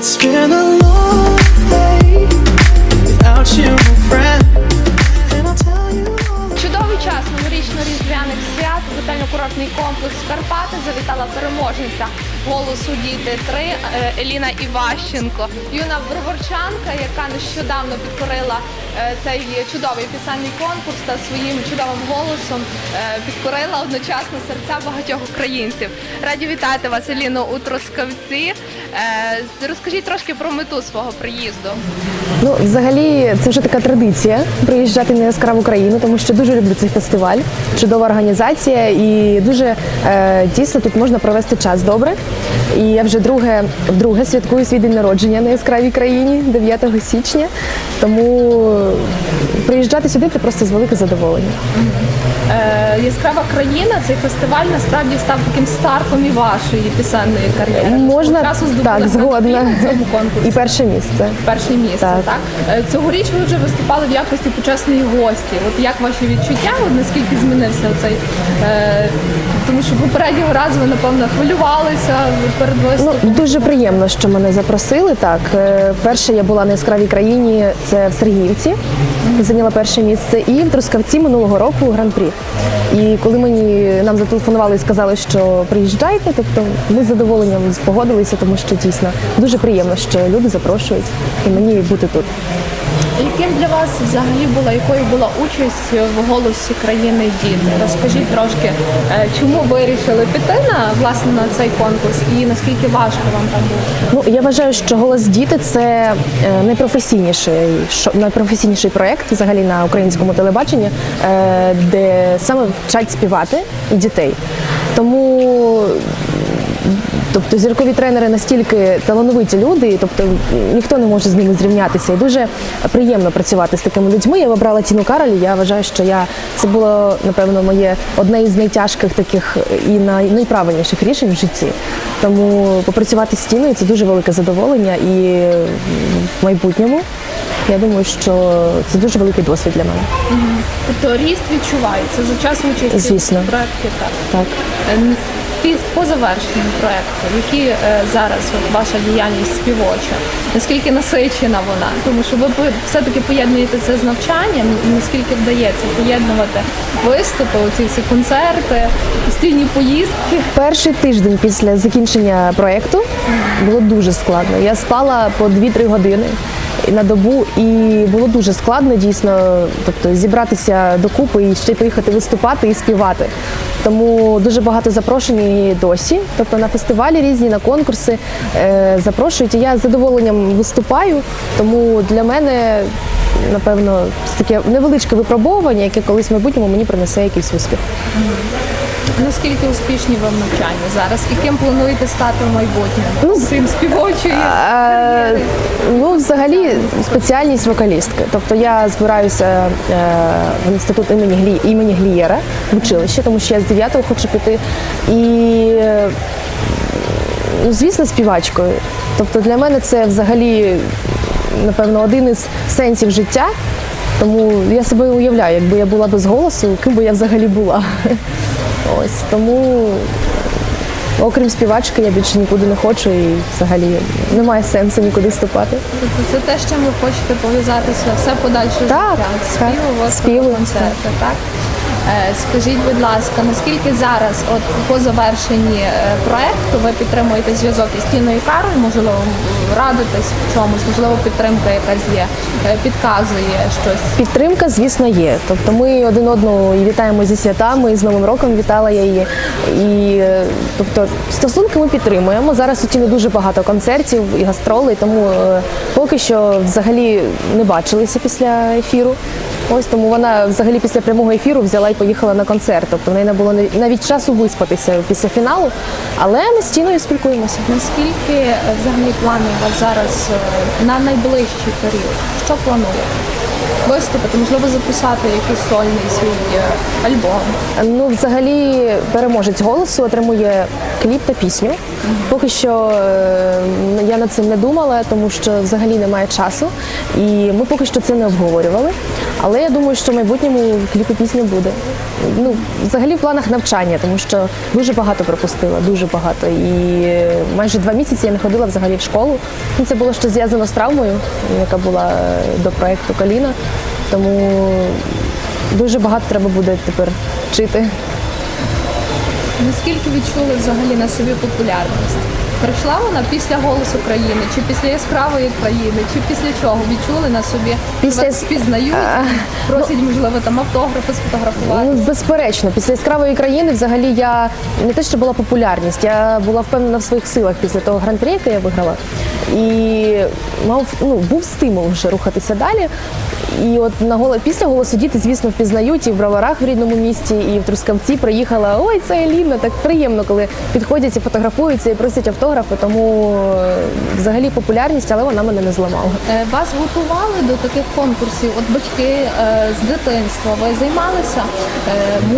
It's been a long day without you, friend. Чудовий час новорічно-різдвяних свят. Готельно-курортний комплекс Карпати завітала переможниця голосу діти 3 е, Еліна Іващенко, юна броварчанка, яка нещодавно підкорила е, цей чудовий пісенний конкурс та своїм чудовим голосом е, підкорила одночасно серця багатьох українців. Раді вітати вас, Еліно, у Трускавці. Розкажіть трошки про мету свого приїзду. Ну, взагалі, це вже така традиція приїжджати на яскраву країну, тому що дуже люблю цей фестиваль. Чудова організація і дуже дійсно тут можна провести час добре. І я вже друге вдруге святкую свій день народження на яскравій країні 9 січня. Тому приїжджати сюди це просто з велике задоволення. Е, Яскрава країна, цей фестиваль насправді став таким стартом і вашої пісенної кар'єри. Можна так, згодна. на цьому конкурсі. І перше місце. Перше місце, так. Так. Е, Цьогоріч ви вже виступали в якості почесної гості. От як ваші відчуття? От наскільки змінився цей? Е, тому що попереднього разу ви напевно хвилювалися перед Ну, дуже приємно, що мене запросили. Так, Е, перше я була на яскравій країні, це в Сергіївці, зайняла перше місце, і в Трускавці минулого року гран-прі. І коли мені нам зателефонували і сказали, що приїжджайте, тобто ми з задоволенням погодилися, тому що дійсно дуже приємно, що люди запрошують і мені бути тут. Яким для вас взагалі була, якою була участь в голосі країни діти? Розкажіть трошки, е, чому ви вирішили піти на власне на цей конкурс і наскільки важко вам там було? Ну я вважаю, що голос діти це е, найпрофесійніший найпрофесійніший проєкт взагалі на українському телебаченні, е, де саме вчать співати дітей. Тому Тобто зіркові тренери настільки талановиті люди, тобто ніхто не може з ними зрівнятися. І дуже приємно працювати з такими людьми. Я вибрала Тіну Каролі. Я вважаю, що я це було напевно моє одне із найтяжких таких і найправильніших рішень в житті. Тому попрацювати з Тіною це дуже велике задоволення і в майбутньому. Я думаю, що це дуже великий досвід для мене. Тобто ріст відчувається за час участі Звісно. в проєкті. Так. Так. По завершенню проєкту, які е, зараз от ваша діяльність співоча, наскільки насичена вона? Тому що ви все-таки поєднуєте це з навчанням, наскільки вдається поєднувати виступи, оці всі концерти, постійні поїздки. Перший тиждень після закінчення проєкту було дуже складно. Я спала по 2-3 години на добу, і було дуже складно дійсно, тобто зібратися докупи і ще й поїхати виступати і співати. Тому дуже багато запрошень і досі. Тобто на фестивалі різні, на конкурси е, запрошують. І я з задоволенням виступаю, тому для мене. Напевно, таке невеличке випробовування, яке колись в майбутньому мені принесе якийсь успіх. Наскільки успішні ви в навчанні зараз? І ким плануєте стати в майбутньому? Ну, Крім співочої? Ну, взагалі, спеціальність вокалістки. Тобто я збираюся е, в інститут імені Глі імені Глієра в училище, тому що я з 9-го хочу піти. І ну, звісно, співачкою. Тобто для мене це взагалі, напевно, один із сенсів життя. Тому я себе уявляю, якби я була без голосу, ким би я взагалі була. Ось тому Окрім співачки, я більше нікуди не хочу і взагалі немає сенсу нікуди вступати. Тобто це те, чим ви хочете пов'язатися все подальше Так, життя. виступи, Співи, концерти, так? Е, Скажіть, будь ласка, наскільки зараз, от по завершенні е, проекту, ви підтримуєте зв'язок із Тіною Карою, можливо, радитесь в чомусь, можливо, підтримка якась є, е, підказує щось. Підтримка, звісно, є. Тобто ми один одного вітаємо зі святами, і з Новим роком вітала я її. І е, тобто стосунки ми підтримуємо. Зараз у Тіни дуже багато концертів і гастролей, тому е, поки що взагалі не бачилися після ефіру. Ось тому вона взагалі після прямого ефіру взяла і поїхала на концерт. Тобто в неї не було навіть- часу виспатися після фіналу. Але ми з спілкуємося. Наскільки е, взагалі плани у вас зараз е, на найближчий період? Що плануєте? Виступити, можливо, записати якийсь сольний свій е, альбом? Ну, взагалі, переможець голосу отримує кліп та пісню. Поки що е, я над цим не думала, тому що взагалі немає часу. І ми поки що це не обговорювали. Але я думаю, що в майбутньому кліп і пісня буде. Ну, взагалі в планах навчання, тому що дуже багато пропустила, дуже багато. І е, майже два місяці я не ходила взагалі в школу. Ну, це було ще зв'язано з травмою, яка була до проекту Коліна. Тому дуже багато треба буде тепер вчити. Наскільки відчули взагалі на собі популярність? Прийшла вона після голосу країни, чи після яскравої країни, чи після чого відчули на собі? Після Вас впізнають, просять, можливо, там автографи сфотографувати. Ну, безперечно, після яскравої країни взагалі я не те, що була популярність, я була впевнена в своїх силах після того гран-прі, який я виграла. І мав, ну, був стимул вже рухатися далі. І от на голо... після голосу діти, звісно, впізнають і в броварах в рідному місті, і в Трускавці приїхала. Ой, це Еліна, так приємно, коли підходять і фотографуються і просять автографи. Тому е, взагалі популярність, але вона мене не зламала. Е, Вас готували до таких конкурсів? От батьки е, з дитинства ви займалися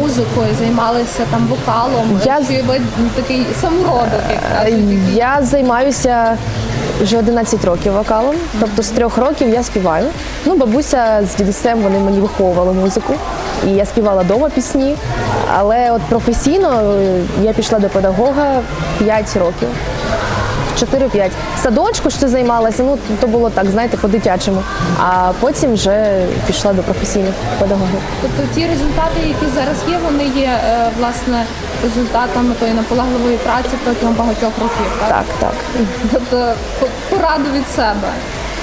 музикою, займалися там вокалом? Я- Чи ви такий самородок, як кажуть? Я займаюся вже 11 років вокалом, тобто з трьох років я співаю. Ну, бабуся з дідусем вони мені виховували музику, і я співала вдома пісні. Але от професійно я пішла до педагога 5 років. 4-5. В садочку ще займалася, ну то було так, знаєте, по-дитячому. А потім вже пішла до професійних педагогів. Тобто ті результати, які зараз є, вони є е, власне результатами тої наполегливої праці протягом багатьох років. Так? Так, так. Тобто пораду від себе,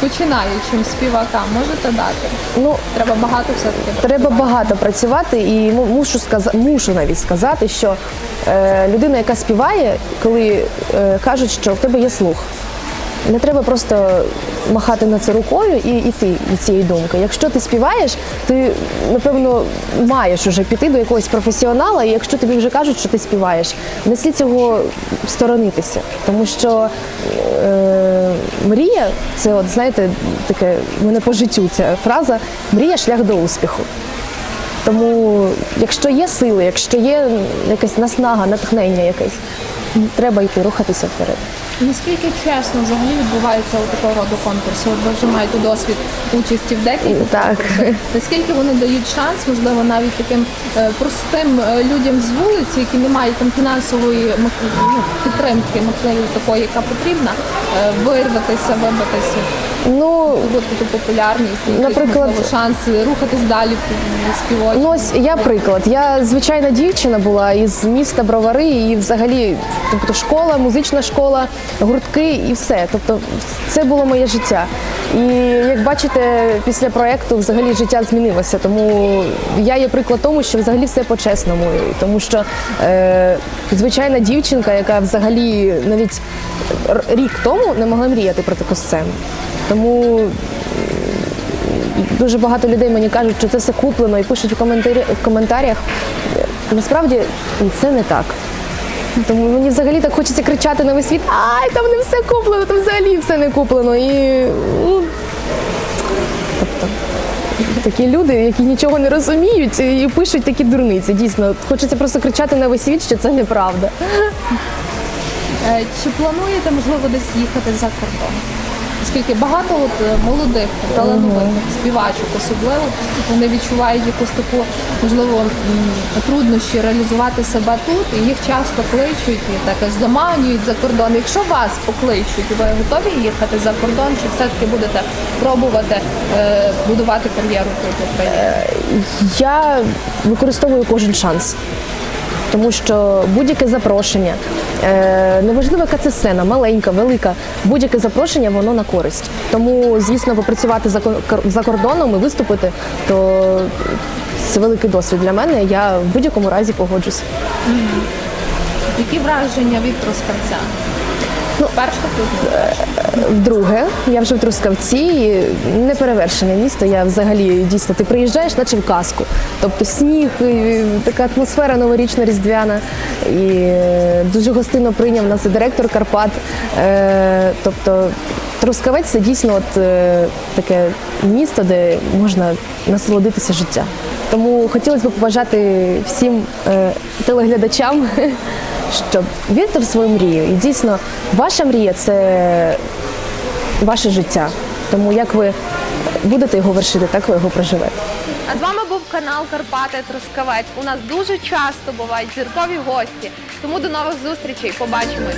починаючим співакам, можете дати? Ну, Треба багато все-таки. Треба багато працювати, і ну, мушу сказати, мушу навіть сказати, що е, людина, яка співає, коли е, кажуть, що в тебе є слух. Не треба просто махати на це рукою і йти від цієї думки. Якщо ти співаєш, ти напевно маєш уже піти до якогось професіонала, і якщо тобі вже кажуть, що ти співаєш, не слід цього сторонитися. Тому що е, мрія це, от знаєте, таке в мене по життю ця фраза мрія шлях до успіху. Тому, якщо є сили, якщо є якась наснага, натхнення якесь, треба йти рухатися вперед. Наскільки чесно взагалі відбувається у такого роду конкурси? Ви вже маєте досвід участі в декількох Так. конкурсах. Наскільки вони дають шанс, можливо, навіть таким е, простим е, людям з вулиці, які не мають там фінансової м- ну, підтримки, можливо, такої, яка потрібна, е, вирватися, вибитися, Ну, здобути ту популярність, Наприклад- можливо, шанс рухатись далі співочі. ну ось я приклад. Я звичайна дівчина була із міста Бровари, і взагалі, тобто школа, музична школа, гуртки і все. Тобто, це було моє життя. І як бачите, після проекту взагалі життя змінилося. Тому я є приклад тому, що взагалі все по-чесному. Тому що е, звичайна дівчинка, яка взагалі навіть рік тому не могла мріяти про таку сцену. Тому дуже багато людей мені кажуть, що це все куплено і пишуть в, коментарі, в коментарях. Насправді це не так. Тому мені взагалі так хочеться кричати на весь світ, ай, там не все куплено, там взагалі все не куплено. І ну, тобто, такі люди, які нічого не розуміють і пишуть такі дурниці. Дійсно, хочеться просто кричати на весь світ, що це неправда. Е, Чи плануєте, можливо, десь їхати за кордон? Оскільки багато от е, молодих талановитих співачок особливо вони відчувають якусь таку можливо труднощі реалізувати себе тут, і їх часто кличуть і так заманюють за кордон. Якщо вас покличуть, ви готові їхати за кордон, чи все-таки будете пробувати е, будувати кар'єру тут в Україні? Я використовую кожен шанс. Тому що будь-яке запрошення, е, неважливо, яка це сцена, маленька, велика, будь-яке запрошення воно на користь. Тому, звісно, попрацювати за, кор- кордоном і виступити, то це великий досвід для мене. Я в будь-якому разі погоджусь. Які враження від Трускавця? Перше. Вдруге, я вже в Трускавці, і неперевершене місто. Я взагалі дійсно ти приїжджаєш, наче в казку. Тобто сніг, така атмосфера новорічна різдвяна. І е, дуже гостинно прийняв нас і директор Карпат. Е, Тобто Трускавець це дійсно от, е, таке місто, де можна насолодитися життя. Тому хотілося б побажати всім телеглядачам, щоб вірте в свою мрію. І дійсно, ваша мрія це ваше життя. Тому як ви будете його вершити, так ви його проживете. А з вами був канал Карпати Трускавець. У нас дуже часто бувають зіркові гості. Тому до нових зустрічей. Побачимось.